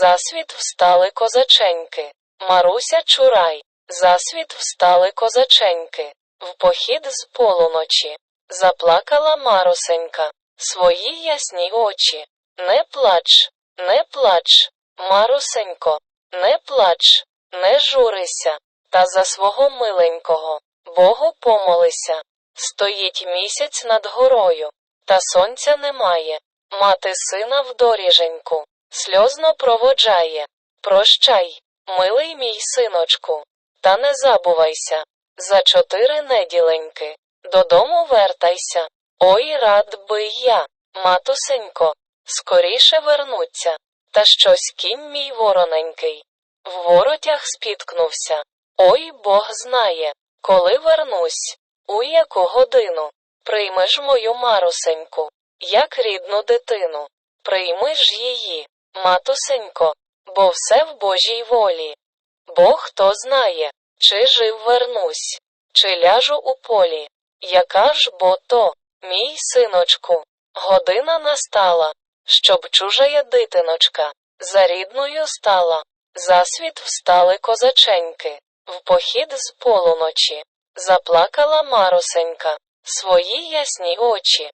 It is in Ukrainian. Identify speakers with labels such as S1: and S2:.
S1: Засвіт встали козаченьки. Маруся чурай. Засвіт встали козаченьки. В похід з полуночі. Заплакала Марусенька. Свої ясні очі. Не плач, не плач, Марусенько, не плач, не журися, та за свого миленького, Богу помолися. Стоїть місяць над горою, та сонця немає. Мати сина в доріженьку, сльозно проводжає. Прощай, милий мій синочку, та не забувайся. За чотири неділеньки, додому вертайся. Ой, рад би я, матусенько, скоріше вернуться. Та щось кінь мій вороненький. В воротях спіткнувся. Ой Бог знає, коли вернусь, у яку годину. Приймеш мою марусеньку, як рідну дитину. Прийми ж її, матусенько, бо все в Божій волі. Бог хто знає, чи жив вернусь, чи ляжу у полі. Яка ж бо то, мій синочку, година настала, щоб чужая дитиночка за рідною стала. Засвіт встали козаченьки, в похід з полуночі. Заплакала Марусенька, свої ясні очі.